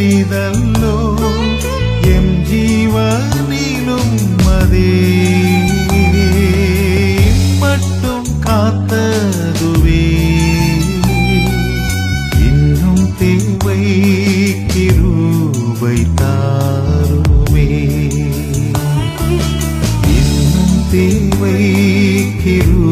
ചെയ്തല്ലോ എം ജീവനിലും മതി മട്ടും കാത്തതുവേ ഇന്നും തേവൈക്കിരുവൈ താറുമേ தீமைக்கிறோம்